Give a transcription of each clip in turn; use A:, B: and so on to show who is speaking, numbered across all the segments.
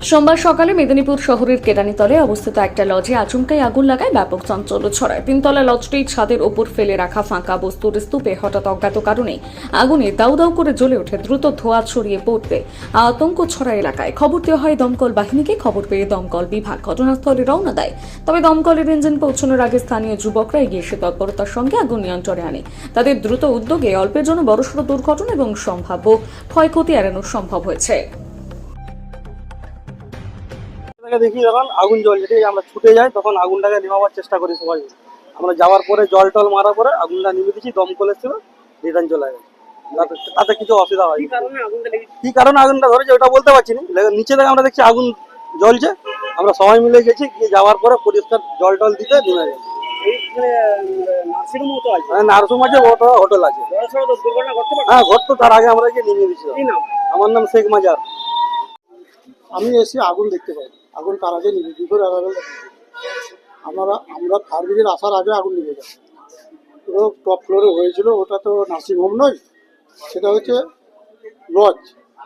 A: সোমবার সকালে মেদিনীপুর শহরের কেরানীতলে অবস্থিত একটা লজে আচমকাই আগুন লাগায় ব্যাপক চাঞ্চল্য ছড়ায়। তিনতলা লজটি ছাদের ওপর ফেলে রাখা ফাঁকা বস্তুর স্তূপে হঠাৎ অজ্ঞাত কারণে আগুনে দাউ দাউ করে জ্বলে ওঠে, দ্রুত ধোঁয়া ছড়িয়ে পড়তে আতঙ্ক ছড়া এলাকায়। খবর দেওয়া হয় দমকল বাহিনীকে, খবর পেয়ে দমকল বিভাগ ঘটনাস্থলে রওনা দেয়। তবে দমকলের ইঞ্জিন পৌঁছানোর আগে স্থানীয় যুবকরা এগিয়ে এসে তৎপরতার সঙ্গে আগুন নিয়ন্ত্রণে আনে। তাদের দ্রুত উদ্যোগে অল্পের জন্য বড়সড় দুর্ঘটনা এবং সম্ভাব্য ক্ষয়ক্ষতি এড়ানো সম্ভব হয়েছে।
B: থেকে দেখি যখন আগুন জ্বলছে ঠিক আছে? আমরা ছুটে যাই তখন আগুনটাকে নেভাবার চেষ্টা করি সবাই আমরা যাওয়ার পরে জল টল মারার পরে আগুনটা নিভে দিচ্ছি দমকল এসেছিল রিটার্ন চলে গেছে। তাতে- তাতে কিছু অসুবিধা হয় কি কারণে আগুনটা ধরেছে ওটা বলতে পারছি না। নিচে থেকে আমরা দেখছি আগুন জ্বলছে। আমরা সবাই মিলে গেছি গিয়ে যাওয়ার পরে পরিষ্কার জল টল দিতে নেমে গেছে। হ্যাঁ নার্সিং আছে ওটা হোটেল আছে। হ্যাঁ ঘটতো তার আগে আমরা গিয়ে নেমে? আমার নাম শেখ মাজার।
C: আমি এসে আগুন দেখতে পাই। আগুন তার আগে নিবে কি করে আগুন আমরা আমরা ফায়ার ব্রিগেড আসার আগে আগুন যায় পুরো টপ ফ্লোরে হয়েছিল ওটা তো নার্সিং হোম নয় সেটা হচ্ছে লজ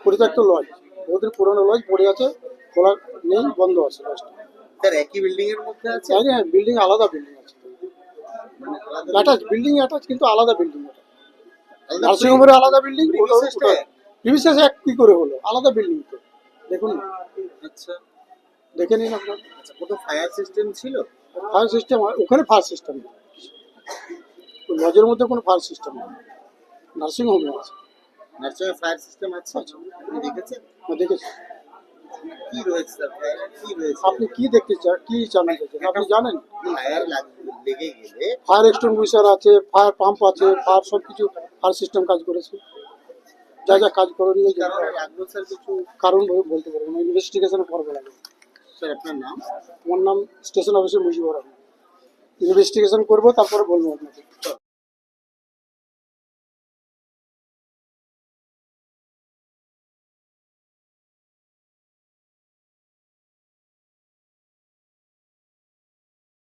C: পরিত্যক্ত লজ ওদের পুরনো লজ পড়ে আছে খোলা নেই বন্ধ আছে লজটা
D: স্যার একই বিল্ডিং এর মধ্যে আছে?
C: হ্যাঁ বিল্ডিং আলাদা বিল্ডিং আছে। অ্যাটাচ বিল্ডিং অ্যাটাচ কিন্তু আলাদা বিল্ডিং ওটা।
D: আলাদা
C: নার্সিং হোমের আলাদা বিল্ডিং
D: এক।
C: কি করে হলো? আলাদা বিল্ডিং তো। দেখুন।
D: আচ্ছা।
C: দেখে নিন আপনার।
D: ফায়ার সিস্টেম ছিল?
C: ফায়ার সিস্টেম ওখানে ফায়ার সিস্টেম নেই। লজের মধ্যে কোনো ফায়ার সিস্টেম নেই। নার্সিং হোমে আছে
D: ফায়ার সিস্টেম আছে? দেখেছেন?
C: দেখেছি।
D: কি রয়েছে স্যার কি রয়েছে?
C: আপনি কি দেখতে চান কি জানতে চাইছেন আপনি জানেন?
D: ফায়ার লেগে গেলে
C: ফায়ার এক্সটিংগুইশার আছে ফায়ার পাম্প আছে ফায়ার সব কিছু ফায়ার সিস্টেম কাজ করেছে। যা যা কাজ করণীয়
D: কি কারণে স্যার কিছু?
C: কারণ বলতে পারব না ইনভেস্টিগেশনের পর বলা যাবে
D: স্যার আপনার নাম?
C: আমার নাম স্টেশন অফিসে মুজিবুর রহমান। ইনভেস্টিগেশন করব তারপরে বলব আপনাকে।